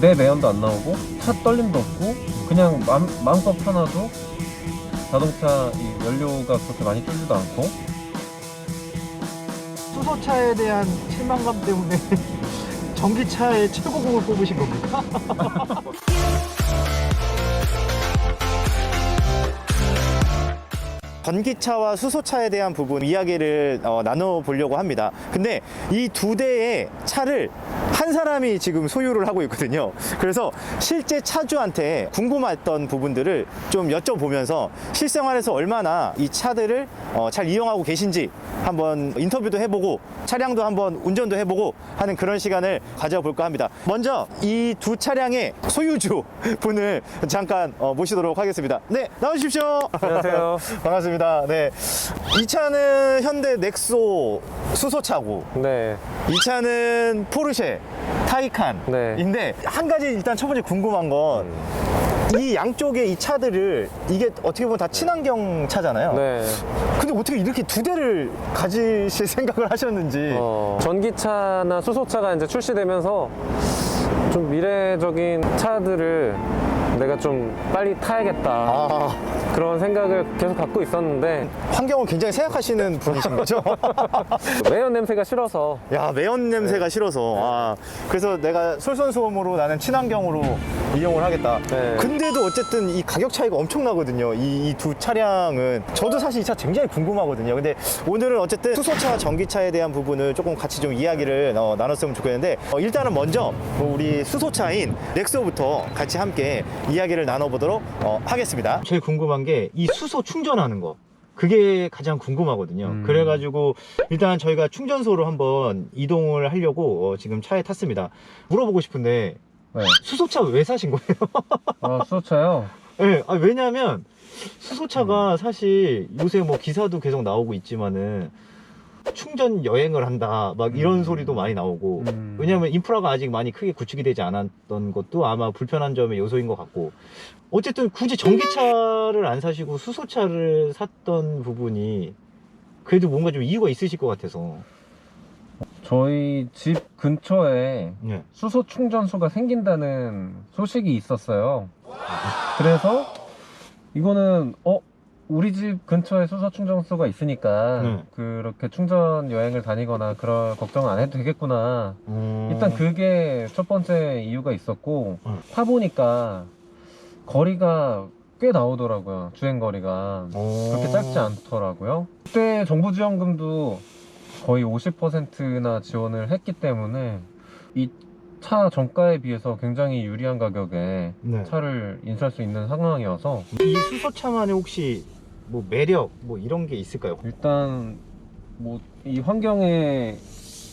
내 매연도 안 나오고 차 떨림도 없고 그냥 마음, 마음껏 편하도 자동차 이 연료가 그렇게 많이 줄지도 않고 수소차에 대한 실망감 때문에 전기차의 최고봉을 뽑으신 겁니까? 전기차와 수소차에 대한 부분 이야기를 어, 나눠보려고 합니다. 근데 이 두 대의 차를 한 사람이 지금 소유를 하고 있거든요. 그래서 실제 차주한테 궁금했던 부분들을 좀 여쭤보면서 실생활에서 얼마나 이 차들을 어, 잘 이용하고 계신지 한번 인터뷰도 해보고 차량도 한번 운전도 해보고 하는 그런 시간을 가져볼까 합니다. 먼저 이 두 차량의 소유주 분을 잠깐 어, 모시도록 하겠습니다. 네, 나오십시오. 안녕하세요 반갑습니다. 네. 이 차는 현대 넥소 수소차고, 네 이 차는 포르쉐 타이칸인데, 네. 한 가지 일단 첫 번째 궁금한 건, 이 양쪽의 이 차들을, 이게 어떻게 보면 다 친환경 차잖아요. 네. 근데 어떻게 이렇게 두 대를 가지실 생각을 하셨는지. 어, 전기차나 수소차가 이제 출시되면서 좀 미래적인 차들을 내가 좀 빨리 타야겠다 아, 그런 생각을 계속 갖고 있었는데 환경을 굉장히 생각하시는 분이신 거죠? 매연 냄새가 싫어서. 야 매연 냄새가 싫어서. 아 그래서 내가 솔선수범으로 나는 친환경으로 이용을 하겠다 네. 근데도 어쨌든 이 가격 차이가 엄청나거든요 이 두 차량은 저도 사실 이 차 굉장히 궁금하거든요 근데 오늘은 어쨌든 수소차 전기차에 대한 부분을 조금 같이 좀 이야기를 어, 나눴으면 좋겠는데 어, 일단은 먼저 우리 수소차인 넥소부터 같이 함께 이야기를 나눠보도록 어, 하겠습니다 제일 궁금한 게 이 수소 충전하는 거 그게 가장 궁금하거든요. 음. 그래가지고 일단 저희가 충전소로 한번 이동을 하려고 어, 지금 차에 탔습니다. 물어보고 싶은데 네. 수소차 왜 사신 거예요? 아, 수소차요? 네, 아, 왜냐하면 수소차가 사실 요새 뭐 기사도 계속 나오고 있지만은 충전 여행을 한다 막 이런 음. 소리도 많이 나오고 음. 왜냐면 인프라가 아직 많이 크게 구축이 되지 않았던 것도 아마 불편한 점의 요소인 것 같고 어쨌든 굳이 전기차를 안 사시고 수소차를 샀던 부분이 그래도 뭔가 좀 이유가 있으실 것 같아서 저희 집 근처에 네. 수소 충전소가 생긴다는 소식이 있었어요. 그래서 이거는 어 우리 집 근처에 수소 충전소가 있으니까 네. 그렇게 충전 여행을 다니거나 그럴 걱정 안 해도 되겠구나. 음... 일단 그게 첫 번째 이유가 있었고 음. 타 보니까 거리가 꽤 나오더라고요. 주행 거리가 어... 그렇게 짧지 않더라고요. 그때 정부 지원금도 거의 50%나 지원을 했기 때문에 이 차 정가에 비해서 굉장히 유리한 가격에 네. 차를 인수할 수 있는 상황이어서 이 수소차만의 혹시 뭐 매력 뭐 이런 게 있을까요? 일단 뭐 이 환경에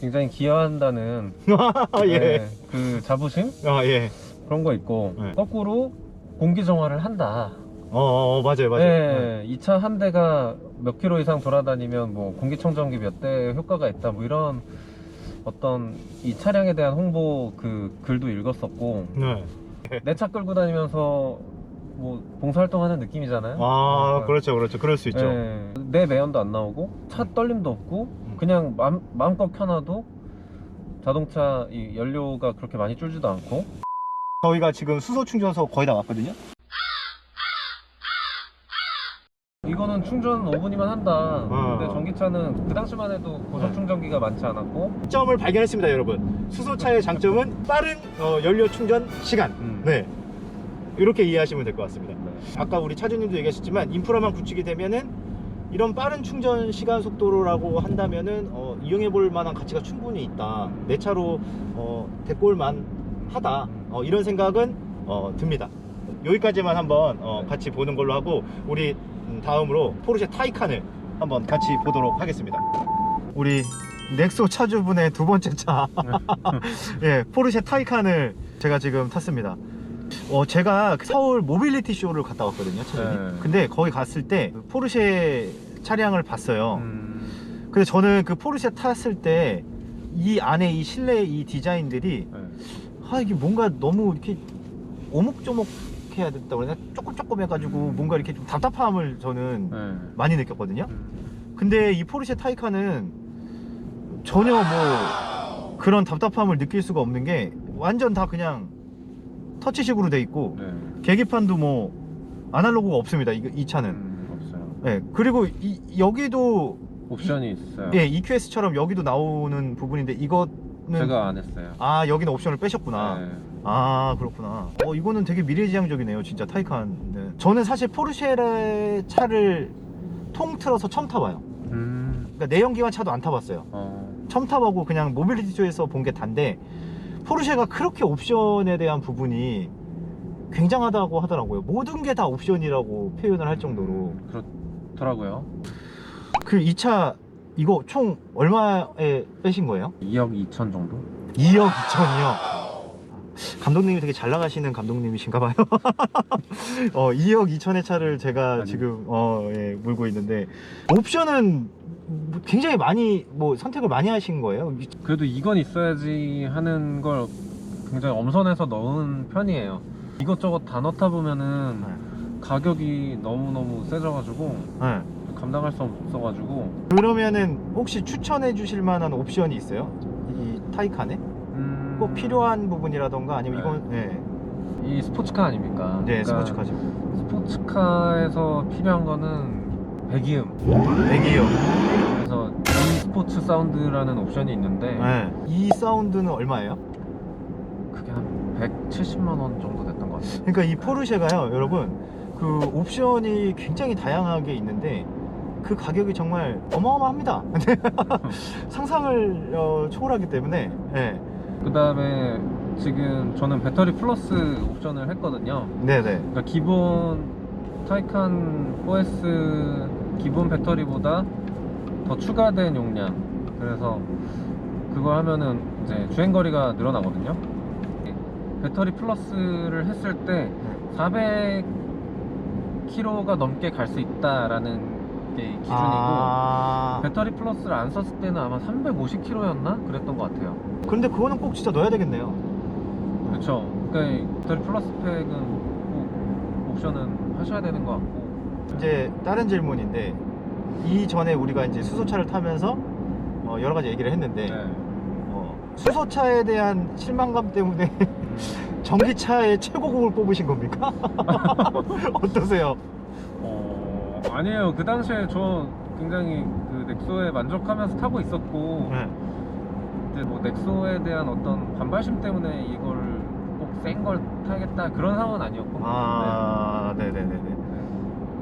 굉장히 기여한다는 아, 예. 네, 그 자부심 아, 예. 그런 거 있고 네. 거꾸로 공기 정화를 한다. 어, 어, 어, 맞아요, 맞아요. 네, 이차 한 대가 몇 킬로 이상 돌아다니면 뭐 공기청정기 몇 대 효과가 있다 뭐 이런 어떤 이 차량에 대한 홍보 그 글도 읽었었고 네. 내 차 끌고 다니면서 뭐 봉사활동하는 느낌이잖아요. 아, 그러니까, 그렇죠, 그렇죠. 그럴 수 있죠. 예, 내 매연도 안 나오고 차 떨림도 없고 음. 그냥 마음, 마음껏 켜놔도 자동차 이 연료가 그렇게 많이 줄지도 않고 저희가 지금 수소 충전소 거의 다 왔거든요. 이거는 충전 5분이면 한다. 어. 근데 전기차는 그 당시만 해도 고속 네. 충전기가 많지 않았고 점을 발견했습니다, 여러분. 수소차의 장점은 빠른 어, 연료 충전 시간. 음. 네. 이렇게 이해하시면 될 것 같습니다. 네. 아까 우리 차주님도 얘기하셨지만 인프라만 구축이 되면은 이런 빠른 충전 시간 속도라고 한다면은 어, 이용해 볼 만한 가치가 충분히 있다. 내 차로 어, 대꼴만 하다. 어, 이런 생각은 어, 듭니다. 여기까지만 한번 어, 같이 보는 걸로 하고 우리 음, 다음으로 포르쉐 타이칸을 한번 같이 보도록 하겠습니다. 우리 넥소 차주분의 두 번째 차, 예, 포르쉐 타이칸을 제가 지금 탔습니다. 어, 제가 서울 모빌리티 쇼를 갔다 왔거든요, 차주님. 네. 근데 거기 갔을 때 포르쉐 차량을 봤어요. 음, 근데 저는 그 포르쉐 탔을 때 이 안에 이 실내 이 디자인들이 네. 아 이게 뭔가 너무 이렇게 오목조목 해야 됐다 그러나 조금 조금 해가지고 뭔가 이렇게 좀 답답함을 저는 네. 많이 느꼈거든요. 음. 근데 이 포르쉐 타이칸은 전혀 뭐 그런 답답함을 느낄 수가 없는 게 완전 다 그냥 터치식으로 돼 있고 네. 계기판도 뭐 아날로그가 없습니다. 이, 이 차는. 음, 없어요. 네. 그리고 이, 여기도 옵션이 있어요. 예, EQS처럼 여기도 나오는 부분인데 이거는 제가 안 했어요. 아 여기는 옵션을 빼셨구나. 네. 아 그렇구나. 어 이거는 되게 미래지향적이네요, 진짜 타이칸은. 저는 사실 포르쉐 차를 통틀어서 처음 타봐요. 음. 그러니까 내연기관 차도 안 타봤어요. 어. 처음 타보고 그냥 모빌리티 쇼에서 본 게 단데 포르쉐가 그렇게 옵션에 대한 부분이 굉장하다고 하더라고요. 모든 게 다 옵션이라고 표현을 할 정도로. 그렇더라고요. 그 이 차 이거 총 얼마에 빼신 거예요? 2억 2천 정도? 2억 2천이요. 감독님이 되게 잘 나가시는 감독님이신가 봐요. 어, 2억 2천의 차를 제가 아니. 지금 어, 예, 몰고 있는데 옵션은 굉장히 많이 뭐 선택을 많이 하신 거예요. 그래도 이건 있어야지 하는 걸 굉장히 엄선해서 넣은 편이에요. 이것저것 다 넣다 보면은 가격이 너무너무 세져가지고 네. 감당할 수 없어가지고 그러면은 혹시 추천해 주실 만한 옵션이 있어요? 이 타이칸에? 음... 꼭 필요한 부분이라던가 아니면 네. 이건 네, 이 스포츠카 아닙니까? 네 그러니까 스포츠카죠. 스포츠카에서 필요한 거는 배기음 대기요. 그래서 이 스포츠 사운드라는 옵션이 있는데 네. 이 사운드는 얼마예요? 그게 한 170만 원 정도 됐던 것 같아요. 그러니까 이 포르쉐가요, 여러분, 그 옵션이 굉장히 다양하게 있는데 그 가격이 정말 어마어마합니다. 상상을 어, 초월하기 때문에. 네, 그 다음에 지금 저는 배터리 플러스 옵션을 했거든요. 네, 네. 그러니까 기본 타이칸 4S 기본 배터리보다 더 추가된 용량. 그래서 그걸 하면은 이제 주행 거리가 늘어나거든요. 배터리 플러스를 했을 때 400km가 넘게 갈 수 있다라는 게 기준이고 아, 배터리 플러스를 안 썼을 때는 아마 350km였나 그랬던 것 같아요. 그런데 그거는 꼭 진짜 넣어야 되겠네요. 그렇죠. 그러니까 이 배터리 플러스 팩은 꼭 옵션은 하셔야 되는 것 같고. 이제 다른 질문인데 이 전에 우리가 이제 수소차를 타면서 어, 여러 가지 얘기를 했는데 네. 어, 수소차에 대한 실망감 때문에 전기차의 최고급을 뽑으신 겁니까? 어떠세요? 어 아니에요. 그 당시에 저 굉장히 그 넥소에 만족하면서 타고 있었고 네. 이제 뭐 넥소에 대한 어떤 반발심 때문에 이걸 꼭 센 걸 타겠다 그런 상황은 아니었고. 아, 네네네 네.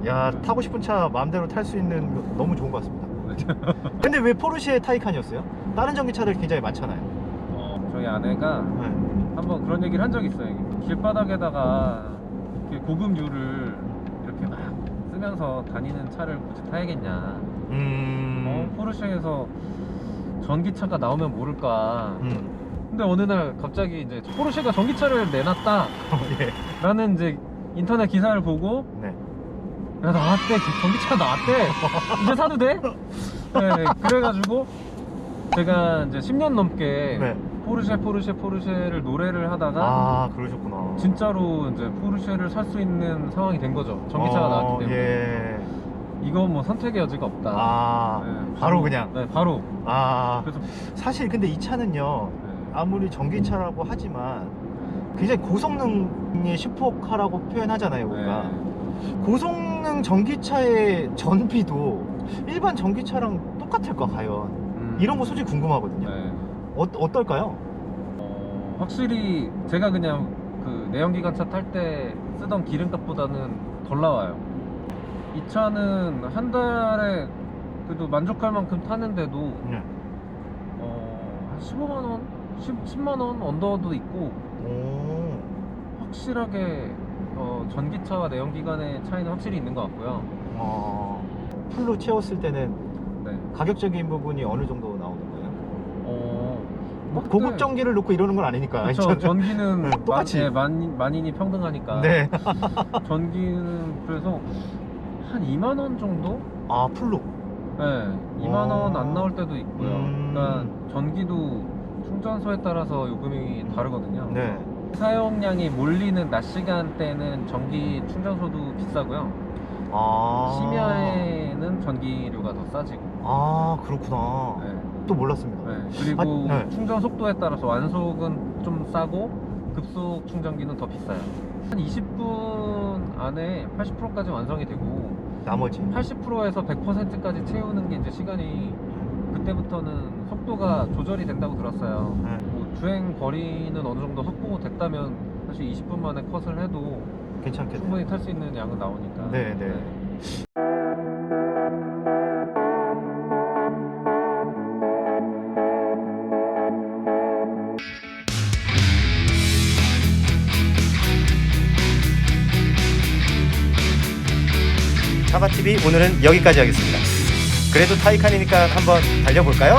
네. 야, 타고 싶은 차 마음대로 탈 수 있는 거 너무 좋은 것 같습니다. 근데 왜 포르쉐 타이칸이었어요? 다른 전기차들 굉장히 많잖아요. 어, 저희 아내가 네. 한번 그런 얘기를 한 적이 있어요. 길바닥에다가 이렇게 고급유를 쓰면서 다니는 차를 굳이 타야겠냐. 음. 어, 포르쉐에서 전기차가 나오면 모를까. 음. 근데 어느 날 갑자기 이제 포르쉐가 전기차를 내놨다. 어, 예. 라는 이제 인터넷 기사를 보고 네. 야 나왔대 전기차 나왔대 이제 사도 돼? 네, 그래가지고 제가 이제 10년 넘게 네. 포르쉐 포르쉐 포르쉐를 노래를 하다가 아, 그러셨구나. 진짜로 이제 포르쉐를 살 수 있는 상황이 된 거죠 전기차가 어, 나왔기 때문에 예. 이건 뭐 선택의 여지가 없다 아, 네, 바로 그냥. 네 바로 아, 그래서 사실 근데 이 차는요. 네, 아무리 전기차라고 하지만 굉장히 고성능의 슈퍼카라고 표현하잖아요, 우리가. 네. 고성능 전기차의 전비도 일반 전기차랑 똑같을까 과연? 음, 이런 거 솔직히 궁금하거든요. 네. 어, 어떨까요? 어, 확실히 제가 그냥 그 내연기관차 탈 때 쓰던 기름값보다는 덜 나와요. 이 차는 한 달에 그래도 만족할 만큼 타는데도 네. 어, 한 15만 원, 10, 10만 원 언더도 있고 오. 확실하게 어, 전기차와 내연기관의 차이는 확실히 있는 것 같고요. 아, 풀로 채웠을 때는 네. 가격적인 부분이 어느 정도 나오는 거예요? 어, 뭐 고급 전기를 놓고 이러는 건 아니니까. 그렇죠. 전기는 네, 똑같이. 만, 예, 만, 만인이 평등하니까. 네. 전기는 그래서 한 2만 원 정도? 아, 풀로. 네, 2만 원 어. 안 나올 때도 있고요. 음. 그러니까 전기도 충전소에 따라서 요금이 다르거든요. 네. 사용량이 몰리는 낮 시간대는 전기 충전소도 비싸고요. 아. 심야에는 전기료가 더 싸지고. 아, 그렇구나. 네. 또 몰랐습니다. 네. 그리고 아, 네. 충전 속도에 따라서 완속은 좀 싸고 급속 충전기는 더 비싸요. 한 20분 안에 80%까지 완성이 되고 나머지 80%에서 100%까지 채우는 게 이제 시간이 그때부터는 속도가 조절이 된다고 들었어요. 네. 뭐 주행 거리는 어느 정도 확보 됐다면 사실 20분 만에 컷을 해도 괜찮겠네요. 충분히 탈 수 있는 양은 나오니까. 네, 네. 사바TV 오늘은 여기까지 하겠습니다. 그래도 타이칸이니까 한번 달려볼까요?